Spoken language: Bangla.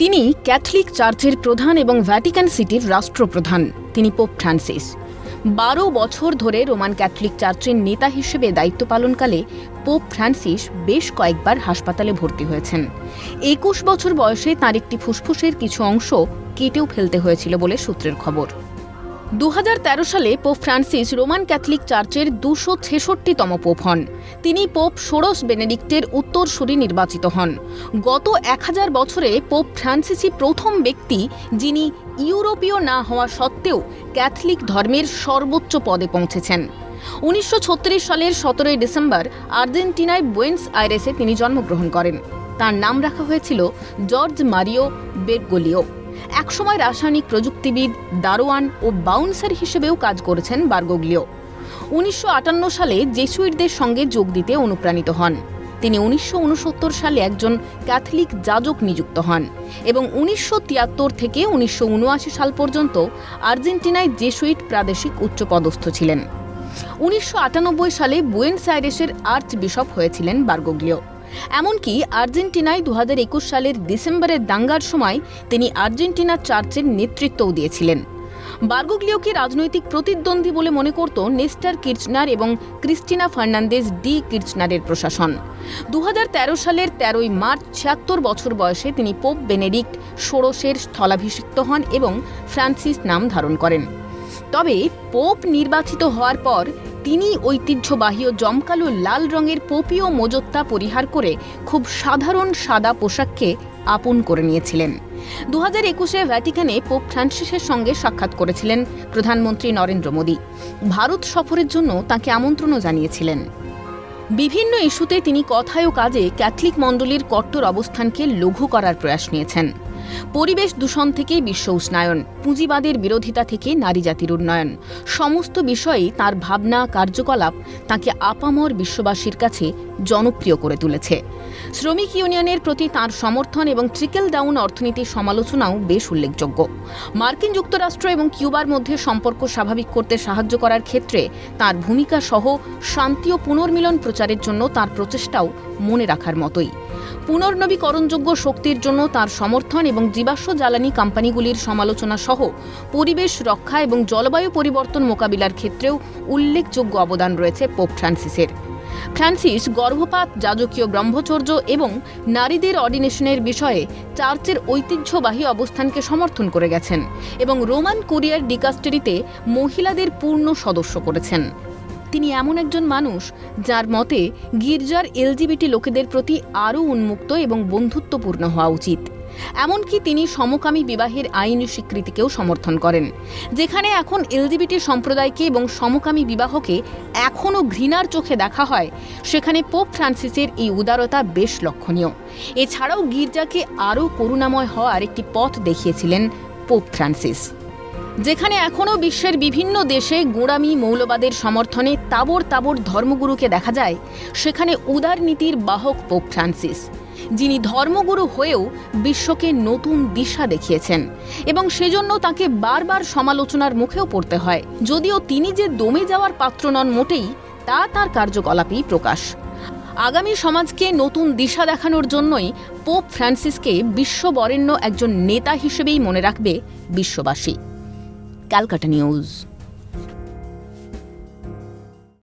তিনি ক্যাথলিক চার্চের প্রধান এবং ভ্যাটিকান সিটির রাষ্ট্রপ্রধান, তিনি পোপ ফ্রান্সিস। বারো বছর ধরে রোমান ক্যাথলিক চার্চের নেতা হিসেবে দায়িত্ব পালনকালে পোপ ফ্রান্সিস বেশ কয়েকবার হাসপাতালে ভর্তি হয়েছেন। একুশ বছর বয়সে তার একটি ফুসফুসের কিছু অংশ কেটেও ফেলতে হয়েছিল বলে সূত্রের খবর। দু হাজার তেরো সালে পোপ ফ্রান্সিস রোমান ক্যাথলিক চার্চের দুশো ছেষট্টিতম পোপ হন। তিনি পোপ ষোড়শ বেনেডিক্টের উত্তরসূরি নির্বাচিত হন। গত এক হাজার বছরে পোপ ফ্রান্সিসই প্রথম ব্যক্তি যিনি ইউরোপীয় না হওয়া সত্ত্বেও ক্যাথলিক ধর্মের সর্বোচ্চ পদে পৌঁছেছেন। উনিশশো ছত্রিশ সালের সতেরোই ডিসেম্বর আর্জেন্টিনায় বুয়েন্স আইরেসে তিনি জন্মগ্রহণ করেন। তার নাম রাখা হয়েছিল জর্জ মারিও বেরগোলিও। একসময় রাসায়নিক প্রযুক্তিবিদ দারোয়ান ও বাউন্সার হিসেবেও কাজ করেছেন বার্গোগ্লিও। উনিশশো আটান্ন সালে জেসুইটদের সঙ্গে যোগ দিতে অনুপ্রাণিত হন। তিনি উনিশশো উনসত্তর সালে একজন ক্যাথলিক যাজক নিযুক্ত হন এবং উনিশশো তিয়াত্তর থেকে উনিশশো উনআশি সাল পর্যন্ত আর্জেন্টিনায় জেসুইট প্রাদেশিক উচ্চপদস্থ ছিলেন। উনিশশো আটানব্বই সালে বুয়েন্স আইরেসের আর্চ বিশপ হয়েছিলেন বার্গোগ্লিও। এমনকি আর্জেন্টিনায় দুহাজার একুশ সালের ডিসেম্বরের দাঙ্গার সময় তিনি আর্জেন্টিনা চার্চের নেতৃত্বও দিয়েছিলেন। বার্গোগ্লিওকে রাজনৈতিক প্রতিদ্বন্দ্বী বলে মনে করত নেস্টার কির্চনার এবং ক্রিস্টিনা ফার্নান্দেজ ডি কির্চনারের প্রশাসন। দু হাজার তেরো সালের তেরোই মার্চ ছিয়াত্তর বছর বয়সে তিনি পোপ বেনেডিক্ট ষোড়শের স্থলাভিষিক্ত হন এবং ফ্রান্সিস নাম ধারণ করেন। তবে পোপ নির্বাচিত হওয়ার পর তিনি ঐতিহ্যবাহী ও জমকালো লাল রঙের পোপীয় মোজত্তা পরিহার করে খুব সাধারণ সাদা পোশাককে আপন করে নিয়েছিলেন। দু হাজার একুশে ভ্যাটিকানে পোপ ফ্রান্সিসের সঙ্গে সাক্ষাৎ করেছিলেন প্রধানমন্ত্রী নরেন্দ্র মোদী। ভারত সফরের জন্য তাকে আমন্ত্রণও জানিয়েছিলেন। বিভিন্ন ইস্যুতে তিনি কথায় ও কাজে ক্যাথলিক মণ্ডলীর কট্টর অবস্থানকে লঘু করার প্রয়াস নিয়েছেন। পরিবেশ দূষণ থেকে বিশ্ব উষ্ণায়ন, পুঁজিবাদের বিরোধিতা থেকে নারী জাতির উন্নয়ন। সমস্ত বিষয়েই তার ভাবনা, কার্যকলাপ তাকে আপামর বিশ্ববাসীর কাছে জনপ্রিয় করে তুলেছে। শ্রমিক ইউনিয়নের প্রতি তার সমর্থন এবং ট্রিকেল ডাউন অর্থনীতির সমালোচনাও বেশ উল্লেখযোগ্য। মার্কিন যুক্তরাষ্ট্র এবং কিউবার মধ্যে সম্পর্ক স্বাভাবিক করতে সাহায্য করার ক্ষেত্রে তার ভূমিকা সহ শান্তি ও পুনর্মিলন প্রচারের জন্য তার প্রচেষ্টাও মনে রাখার মতোই। পুনর্নবীকরণযোগ্য শক্তির জন্য তার সমর্থন এবং জীবাশ্ম জ্বালানি কোম্পানিগুলির সমালোচনা সহ পরিবেশ রক্ষা এবং জলবায়ু পরিবর্তন মোকাবিলার ক্ষেত্রেও উল্লেখযোগ্য অবদান রয়েছে পোপ ফ্রান্সিসের। ফ্রান্সিস গর্ভপাত, যাজকীয় ব্রহ্মচর্য এবং নারীদের অর্ডিনেশনের বিষয়ে চার্চের ঐতিহ্যবাহী অবস্থানকে সমর্থন করে গেছেন এবং রোমান কুরিয়ার ডিকাস্টারিতে মহিলাদের পূর্ণ সদস্য করেছেন। তিনি এমন একজন মানুষ যার মতে গির্জার এলজিবিটি লোকেদের প্রতি আরও উন্মুক্ত এবং বন্ধুত্বপূর্ণ হওয়া উচিত। এমনকি তিনি সমকামী বিবাহের আইন স্বীকৃতিকেও সমর্থন করেন, যেখানে এখন এলজিবিটি সম্প্রদায়কে এবং সমকামী বিবাহকে এখনও ঘৃণার চোখে দেখা হয়, সেখানে পোপ ফ্রান্সিসের এই উদারতা বেশ লক্ষণীয়। এছাড়াও গির্জাকে আরও করুণাময় হওয়ার একটি পথ দেখিয়েছিলেন পোপ ফ্রান্সিস। যেখানে এখনও বিশ্বের বিভিন্ন দেশে গোড়ামি মৌলবাদের সমর্থনে তাবর তাবর ধর্মগুরুকে দেখা যায়, সেখানে উদার নীতির বাহক পোপ ফ্রান্সিস, যিনি ধর্মগুরু হয়েও বিশ্বকে নতুন দিশা দেখিয়েছেন এবং সেজন্য তাকে বারবার সমালোচনার মুখেও পড়তে হয়। যদিও তিনি যে দমে যাওয়ার পাত্র নন মোটেই, তা তার কার্যকলাপেই প্রকাশ। আগামী সমাজকে নতুন দিশা দেখানোর জন্যই পোপ ফ্রান্সিসকে বিশ্ববরেণ্য একজন নেতা হিসেবেই মনে রাখবে বিশ্ববাসী। Calcutta News.